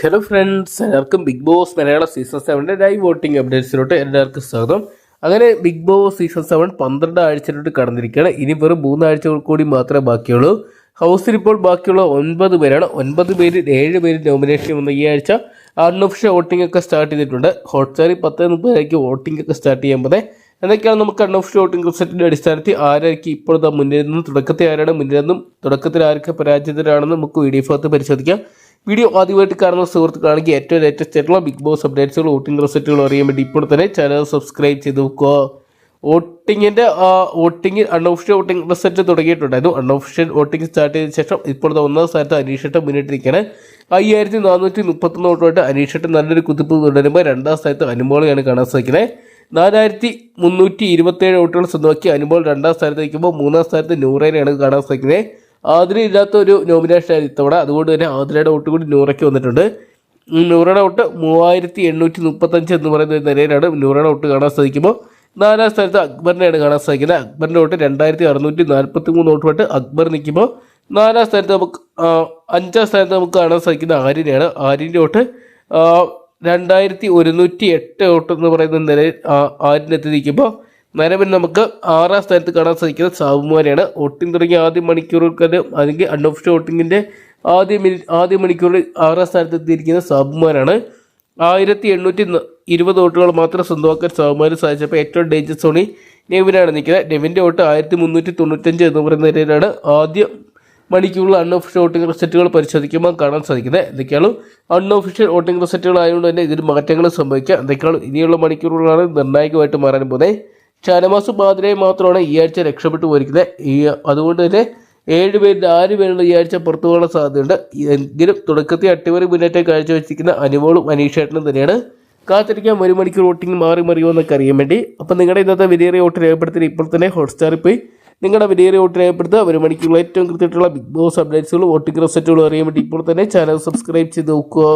Hello friends എല്ലാവർക്കും Bigg Boss മലയാള season സെവന്റെ live voting അപ്ഡേറ്റ്സിലോട്ട് എല്ലാവർക്കും സ്വാഗതം. അങ്ങനെ ബിഗ് ബോസ് സീസൺ സെവൻ പന്ത്രണ്ട് ആഴ്ചയിലോട്ട് കടന്നിരിക്കുകയാണ്. ഇനി വെറും മൂന്നാഴ്ച കൂടി മാത്രമേ ബാക്കിയുള്ളൂ. ഹൗസിൽ ഇപ്പോൾ ബാക്കിയുള്ള ഒൻപത് പേരാണ്. ഒൻപത് പേരിൽ ഏഴ് പേര് നോമിനേഷൻ വന്ന. ഈ ആഴ്ച അൺഒഫിഷ്യൽ വോട്ടിംഗ് ഒക്കെ സ്റ്റാർട്ട് ചെയ്തിട്ടുണ്ട്. ഹോട്ട്സ്റ്റാറിൽ പത്ത് മുപ്പതിലേക്ക് വോട്ടിംഗ് ഒക്കെ സ്റ്റാർട്ട് ചെയ്യാൻ പോകുന്നത്. എന്നൊക്കെയാണ് നമുക്ക് അൺഒഫിഷ്യൽ വോട്ടിംഗ് റിസൾട്ടിന്റെ അടിസ്ഥാനത്തിൽ ആരായിരിക്കും മുന്നിൽ നിന്നും തുടക്കത്തിൽ ആരാണ് നിന്നും തുടക്കത്തിൽ ആരൊക്കെ പരാജിതരാണെന്ന് നമുക്ക് വീഡിയോ ഭാഗത്ത് പരിശോധിക്കാം. വീഡിയോ ആദ്യമായിട്ട് കാണുന്ന സുഹൃത്തുക്കളാണെങ്കിൽ ഏറ്റവും ലേറ്റസ്റ്റ് ആയിട്ടുള്ള ബിഗ് ബോസ് അപ്ഡേറ്റ്സുകൾ വോട്ടിംഗ് റിസൾട്ടുകൾ അറിയാൻ വേണ്ടി ഇപ്പോൾ തന്നെ ചാനൽ സബ്സ്ക്രൈബ് ചെയ്ത് നോക്കുക. വോട്ടിങ്ങിന്റെ വോട്ടിംഗ് അൺഒഫീഷ്യൽ വോട്ടിംഗ് റിസൾട്ട് തുടങ്ങിയിട്ടുണ്ടായിരുന്നു. അൺഒഫീഷ്യൽ വോട്ടിംഗ് സ്റ്റാർട്ട് ചെയ്ത ശേഷം ഇപ്പോഴത്തെ ഒന്നാം സ്ഥാനത്ത് അനീഷട്ടം മുന്നിട്ടിരിക്കുകയാണ്. അയ്യായിരത്തി നാനൂറ്റി മുപ്പത്തൊന്ന് വോട്ടുമായിട്ട് അനീഷട്ടം നല്ലൊരു കുതിപ്പ് തുടരുമ്പോൾ രണ്ടാം സ്ഥാനത്ത് അനുമോളിയാണ് കാണാൻ സാധിക്കുന്നത്. നാലായിരത്തി മുന്നൂറ്റി ഇരുപത്തേഴ് വോട്ടുകൾ സ്വന്തമാക്കി അനുമോൾ രണ്ടാം സ്ഥാനത്ത് നിൽക്കുമ്പോൾ മൂന്നാം സ്ഥാനത്ത് നൂറേനെയാണ് കാണാൻ സാധിക്കുന്നത്. ആതിര ഇല്ലാത്ത ഒരു നോമിനേഷൻ ആയിരുന്നു ഇത്തവണ. അതുകൊണ്ട് തന്നെ ആതിരയുടെ വോട്ട് കൂടി നൂറയ്ക്ക് വന്നിട്ടുണ്ട്. നൂറയുടെ വോട്ട് മൂവായിരത്തി എണ്ണൂറ്റി മുപ്പത്തഞ്ച് എന്ന് പറയുന്ന ഒരു നിലയിലാണ് നൂറയുടെ വോട്ട് കാണാൻ സാധിക്കുമ്പോൾ. നാലാം സ്ഥാനത്ത് അക്ബറിനെയാണ് കാണാൻ സാധിക്കുന്നത്. അക്ബറിന്റെ വോട്ട് രണ്ടായിരത്തി അറുന്നൂറ്റി നാൽപ്പത്തി മൂന്ന് വോട്ടുമായിട്ട് അക്ബർ നിൽക്കുമ്പോൾ നാലാം സ്ഥാനത്ത് നമുക്ക് അഞ്ചാം സ്ഥാനത്ത് നമുക്ക് കാണാൻ സാധിക്കുന്ന ആര്യനെയാണ്. ആര്യന്റെ വോട്ട് രണ്ടായിരത്തി ഒരുന്നൂറ്റി എട്ട് വോട്ട് എന്ന് പറയുന്ന നിലയിൽ ആര്യനെത്തി നിൽക്കുമ്പോൾ നിലവിൽ നമുക്ക് ആറാം സ്ഥാനത്ത് കാണാൻ സാധിക്കുന്നത് സാബുമാരെയാണ്. വോട്ടിംഗ് തുടങ്ങിയ ആദ്യ മണിക്കൂറുകൾ അല്ലെങ്കിൽ അൺഒഫിഷ്യൽ വോട്ടിങ്ങിന്റെ ആദ്യ മിനിറ്റ് ആദ്യ മണിക്കൂറിൽ ആറാം സ്ഥാനത്ത് എത്തിയിരിക്കുന്ന സാബുമാരാണ്. ആയിരത്തി എണ്ണൂറ്റി ഇരുപത് വോട്ടുകൾ മാത്രം സ്വന്തമാക്കാൻ സാബുമാർ സാധിച്ചപ്പോൾ ഏറ്റവും ഡേഞ്ചർ സോണി നെവിനാണ് നിൽക്കുന്നത്. നെവിന്റെ വോട്ട് ആയിരത്തി മുന്നൂറ്റി തൊണ്ണൂറ്റഞ്ച് എന്ന് പറയുന്ന നിലയിലാണ് ആദ്യ മണിക്കൂറിൽ അൺഒഫിഷ്യൽ വോട്ടിംഗ് റിസൾട്ടുകൾ പരിശോധിക്കുമ്പോൾ കാണാൻ സാധിക്കുന്നത്. എന്തൊക്കെയാണ് അൺഒഫിഷ്യൽ വോട്ടിംഗ് റിസൾട്ടുകൾ ആയതുകൊണ്ട് തന്നെ ഇതിൽ മാറ്റങ്ങൾ സംഭവിക്കാം എന്തൊക്കെയാണ് ഇനിയുള്ള മണിക്കൂറുകളാണ് നിർണായകമായിട്ട് മാറാൻ പോകുന്നത്. ഷാനവാസ് ബാദ്രയെ മാത്രമാണ് ഈ ആഴ്ച രക്ഷപ്പെട്ടു പോയിരിക്കുന്നത്. ഈ അതുകൊണ്ട് തന്നെ ഏഴ് പേരിൽ ആറ് പേരുള്ള ഈ ആഴ്ച പുറത്തു പോകാൻ സാധ്യതയുണ്ട്. എങ്കിലും തുടക്കത്തിൽ അട്ടിമറി മുന്നേറ്റം കാഴ്ചവെച്ചിരിക്കുന്ന അനുമോളും അനീഷേട്ടനും തന്നെയാണ്. കാത്തിരിക്കാൻ ഒരു മണിക്കൂർ വോട്ടിംഗ് മാറി മറിയോ എന്നൊക്കെ അറിയാൻ വേണ്ടി. അപ്പോൾ നിങ്ങളുടെ ഇന്നത്തെ വിലയേറിയ വോട്ട് രേഖപ്പെടുത്തി ഇപ്പോൾ തന്നെ ഹോട്ട്സ്റ്റാറിൽ പോയി. നിങ്ങളുടെ വിലയേറിയ വോട്ട് രേഖപ്പെടുത്തുക. ഒരു മണിക്കൂർ ഏറ്റവും കൃത്യമായിട്ടുള്ള ബിഗ് ബോസ് അപ്ഡേറ്റ്സുകളും വോട്ടിംഗ് റിസൾട്ടുകളും അറിയാൻ വേണ്ടി ഇപ്പോൾ തന്നെ ചാനൽ സബ്സ്ക്രൈബ് ചെയ്ത് നോക്കുക.